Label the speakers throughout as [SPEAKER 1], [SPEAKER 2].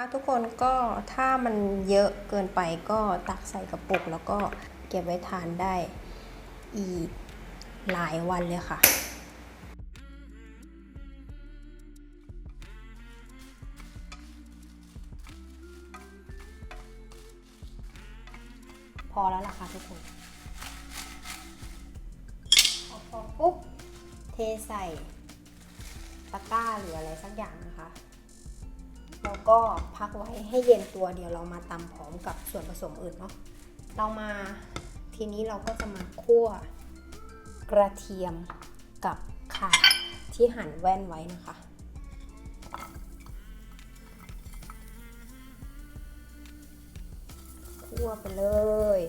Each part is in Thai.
[SPEAKER 1] คะทุกคนก็ถ้ามันเยอะเกินไปก็ตักใส่กระปุก แล้วก็เก็บไว้ทานได้อีกหลายวันเลยค่ะพอแล้วล่ะค่ะทุกคนพอปุ๊บ เทใส่ตะกร้าหรืออะไรสักอย่างนะคะ แล้วก็พักไว้ให้เย็นตัวเดี๋ยวเรามาตำพร้อมกับส่วนผสมอื่นเนาะเรามาทีนี้เราก็จะมาคั่วกระเทียมกับข่าที่หั่นแว่นไว้นะคะคั่วไปเลย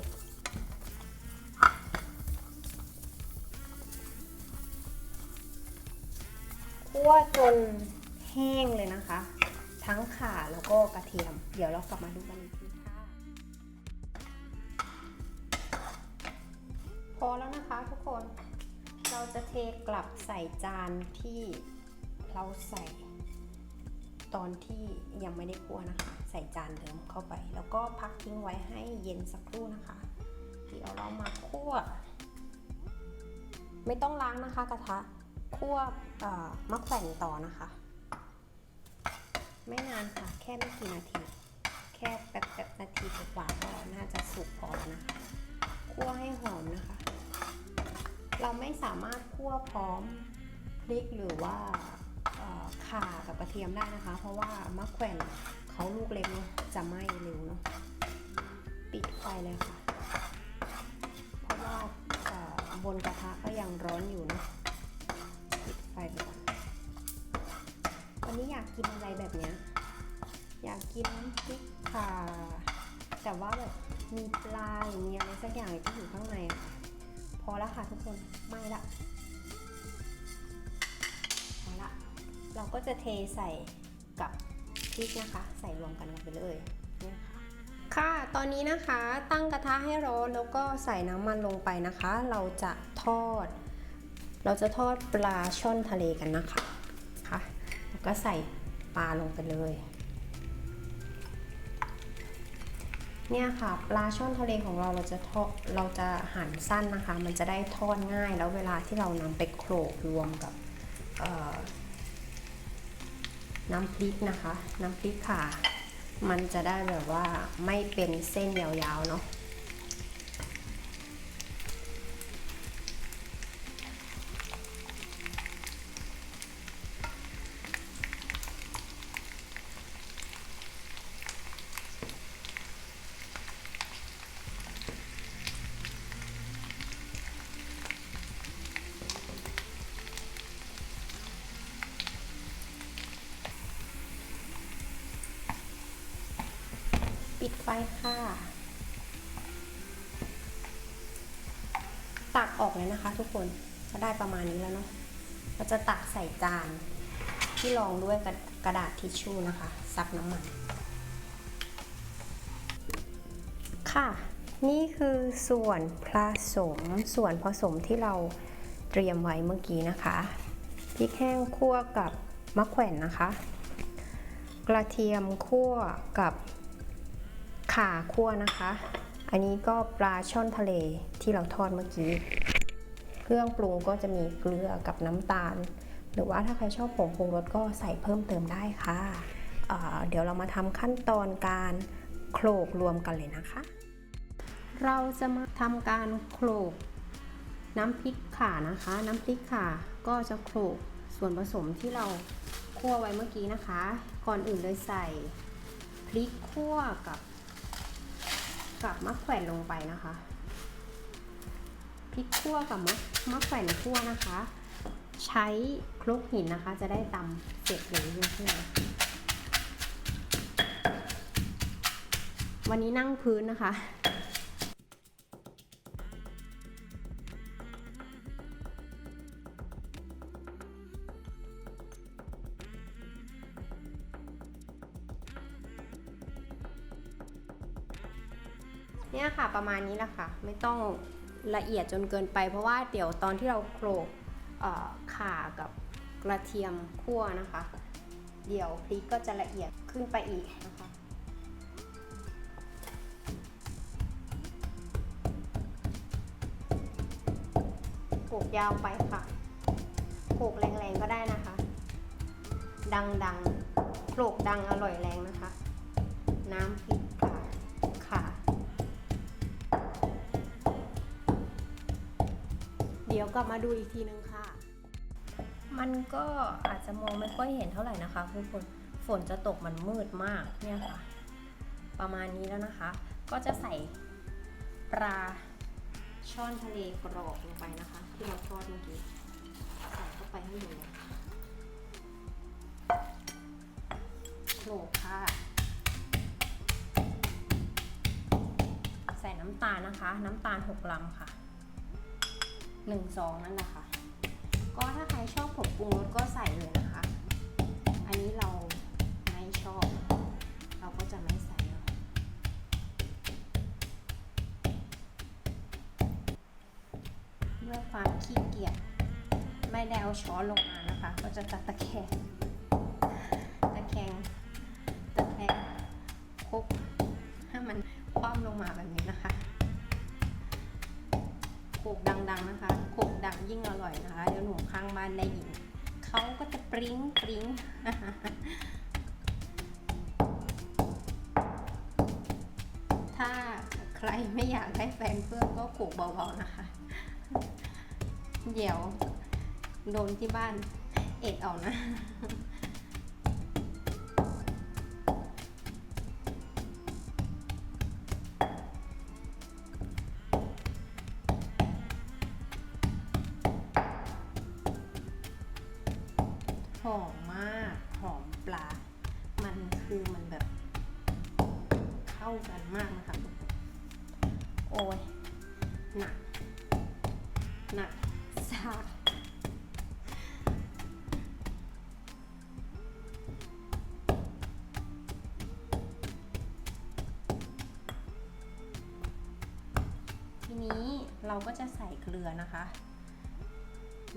[SPEAKER 1] คั่วจนแห้งเลยนะคะ ทั้งข่าแล้วก็กระเทียม เดี๋ยวเรากลับมาดูกันอีกทีค่ะพอแล้วนะคะทุกคน เราจะเทกลับใส่จานที่เราใส่ตอนที่ยังไม่ได้คั่วนะคะ ใส่จานเดิมเข้าไป แล้วก็พักทิ้งไว้ให้เย็นสักครู่นะคะ เดี๋ยวเรามาคั่ว ไม่ต้องล้างนะคะกระทะคั่วมะแขวนต่อนะคะ ไม่นานค่ะ แค่ไม่กี่นาที แค่แป๊บๆนาทีกว่าก็น่าจะสุกพอแล้วนะคะคั่วให้หอมนะคะ เราไม่สามารถคั่วพร้อมพริกหรือว่าข่ากับกระเทียมได้นะคะ เพราะว่ามะแขวนเขาลูกเล็กเนาะจะไหม้เร็วเนาะปิดไฟเลยค่ะ เพราะว่าบนกระทะก็ยังร้อนอยู่เนาะปิดไฟไปก่อน วันนี้อยากกินอะไรแบบเนี้ย อยากกินน้ำพริกข่าแต่ว่าแบบมีปลาหรือมีอะไรสักอย่างที่อยู่ข้างในอะพอแล้วค่ะทุกคนไม่ละพอละเราก็จะเทใส่กับพริกนะคะ ใส่รวมกันลงไปเลยเนี่ยค่ะค่ะตอนนี้นะคะตั้งกระทะให้ร้อนแล้วก็ใส่น้ำมันลงไปนะคะ เราจะทอด เราจะทอดปลาช่อนทะเลกันนะคะ ก็ใส่ปลาลงไปเลย เนี่ยค่ะปลาช่อนทะเลของเราเราจะทอดเราจะหั่นสั้นนะคะ มันจะได้ทอดง่ายแล้วเวลาที่เรานำไปโขลกรวมกับน้ำพริกนะคะ น้ำพริกค่ะ มันจะได้แบบว่าไม่เป็นเส้นยาวๆเนาะ ไฟค่ะ ตักออกเลยนะคะทุกคนจะได้ประมาณนี้แล้วเนาะเราจะตักใส่จานที่รองด้วยกระกระดาษทิชชู่นะคะ ซับน้ำมัน ค่ะ นี่คือส่วนผสมส่วนผสมที่เราเตรียมไว้เมื่อกี้นะคะพริกแห้งคั่วกับมะแขวนนะคะ กระเทียมคั่วกับ ข่าคั่วนะคะ อันนี้ก็ปลาช่อนทะเลที่เราทอดเมื่อกี้ เครื่องปรุงก็จะมีเกลือกับน้ำตาล หรือว่าถ้าใครชอบผงปรุงรสก็ใส่เพิ่มเติมได้ค่ะเเดี๋ยวเรามาทำขั้นตอนการโขลกรวมกันเลยนะคะ เราจะมาทำการโขลกน้ำพริกข่านะคะ น้ำพริกข่าก็จะโขลกส่วนผสมที่เราคั่วไว้เมื่อกี้นะคะ ก่อนอื่นเลยใส่พริกคั่วกับ กับมะแขวนลงไปนะคะพริกคั่วกับมะมะแขวนคั่วนะคะ ใช้คลุกหินนะคะ จะได้ตำเสร็จเลยเพื่อนวันนี้นั่งพื้นนะคะ เนี่ยค่ะประมาณนี้แหละค่ะ ไม่ต้องละเอียดจนเกินไป เพราะว่าเดี๋ยวตอนที่เราโขลกข่ากับกระเทียมคั่วนะคะ เดี๋ยวพริกก็จะละเอียดขึ้นไปอีกนะคะโขกยาวไปค่ะโขกแรงๆก็ได้นะคะ ดังๆโขลกดังอร่อยแรงนะคะ น้ำพริก ดี๋ยวกลับมาดูอีกทีนึงค่ะ มันก็อาจจะมองไม่ค่อยเห็นเท่าไหร่นะคะทุกคนฝนจะตกมันมืดมากเนี่ยค่ะ ประมาณนี้แล้วนะคะ ก็จะใส่ปลาช่อนทะเลกรอบลงไปนะคะ ที่เราทอดเมื่อกี้ใส่เข้าไปให้ดเลยโขลกค่ะ ใส่น้ำตาลนะคะ น้ำตาล6ลำค่ะ 1ซองนั่นแหละค่ะ ก็ถ้าใครชอบผงปรุงรสก็ใส่เลยนะคะ อันนี้เราไม่ชอบ เราก็จะไม่ใส่เมื่อความขี้เกียจไม่ได้เอาช้อนลงมานะคะ ก็จะตะตะแคงตะแคงตะแคงคุกให้มันคว่ำลงมาแบบนี้ กดังๆนะคะโขกดังยิ่งอร่อยนะคะ เดี๋ยวหนูข้างบ้านได้ยินเขาก็จะปริ้งปริ้งถ้าใครไม่อยากได้แฟนเพื่อนก็โขกเบาๆนะคะ เดี๋ยวโดนที่บ้านเอ็ดเอานะ อมมาก หอมปลา มันคือมันแบบ เข้ากันมากนะคะ โอ้ย หนัก หนักซากทีนี้เราก็จะใส่เกลือนะคะ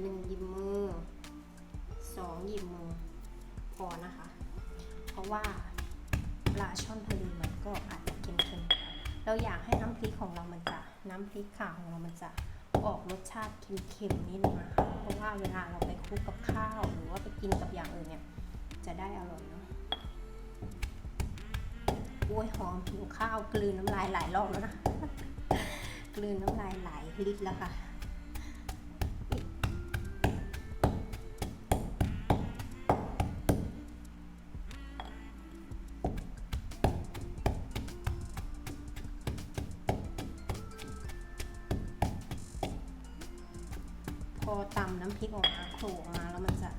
[SPEAKER 1] หนึ่งยิบมือ สองหยิบมือพอนะคะ เพราะว่าปลาช่อนทะเลมันก็อาจจะเค็มๆ เราอยากให้น้ำพริกของเรามันจะน้ำพริกข่าของเรามันจะออกรสชาติเค็มๆนิดนึงนะคะเพราะว่าเวลาเราไปคลุกกับข้าวหรือว่าไปกินกับอย่างอื่นเนี่ยจะได้อร่อยเนาะโอ้ยหอมหิวข้าวกลืนน้ำลายหลายรอบแล้วนะ กลืนน้ำลายหลายลิตรแล้วค่ะ อตำน้ำพริกออกมาโขลกออกมาแล้วมันจะ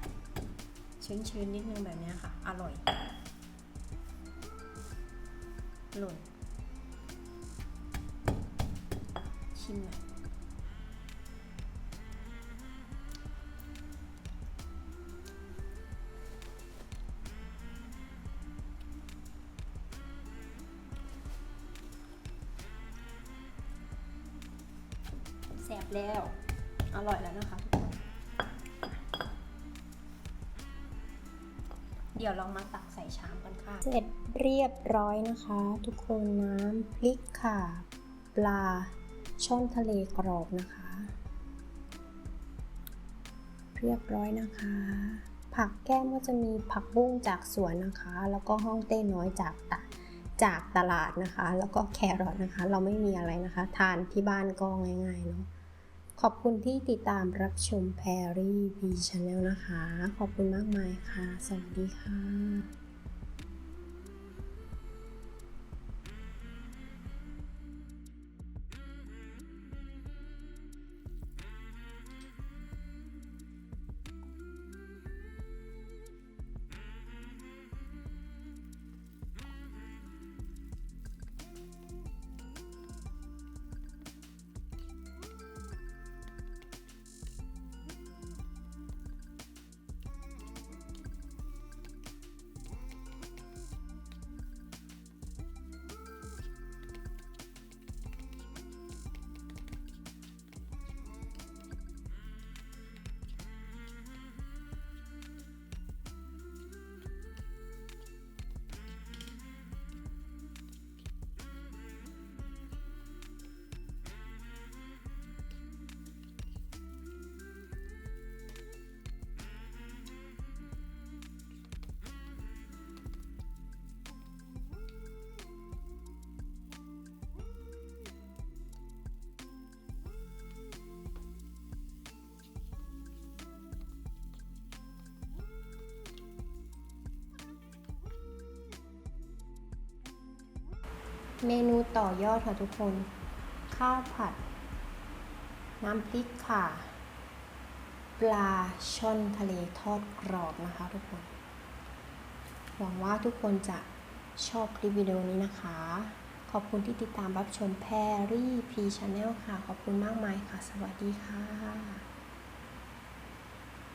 [SPEAKER 1] ชื้นๆนิดนึงแบบนี้ค่ะ อร่อย หล่น ชิมหน่อยแสบแล้ว อร่อยแล้วนะคะ เดี๋ยวลองมาตักใส่ชามกันค่ะ เสร็จเรียบร้อยนะคะ ทุกคนน้ำพริกค่ะ ปลาช่อนทะเลกรอบนะคะ เรียบร้อยนะคะ ผักแก้มก็จะมีผักบุ้งจากสวนนะคะ แล้วก็ห้องเต้น้อยจากตะจากตลาดนะคะ แล้วก็แครอทนะคะ เราไม่มีอะไรนะคะ ทานที่บ้านก็ง่ายๆเนาะ ขอบคุณที่ติดตามรับชมแพรรี่พีชาแนลนะคะ ขอบคุณมากมายค่ะ สวัสดีค่ะ เมนูต่อยอดค่ะทุกคน ข้าวผัด น้ำพริกค่ะ ปลาช่อนทะเลทอดกรอบนะคะทุกคน หวังว่าทุกคนจะชอบคลิปวิดีโอนี้นะคะ ขอบคุณที่ติดตามรับชมแพรรี่พีชาแนลค่ะ ขอบคุณมากมายค่ะ สวัสดีค่ะ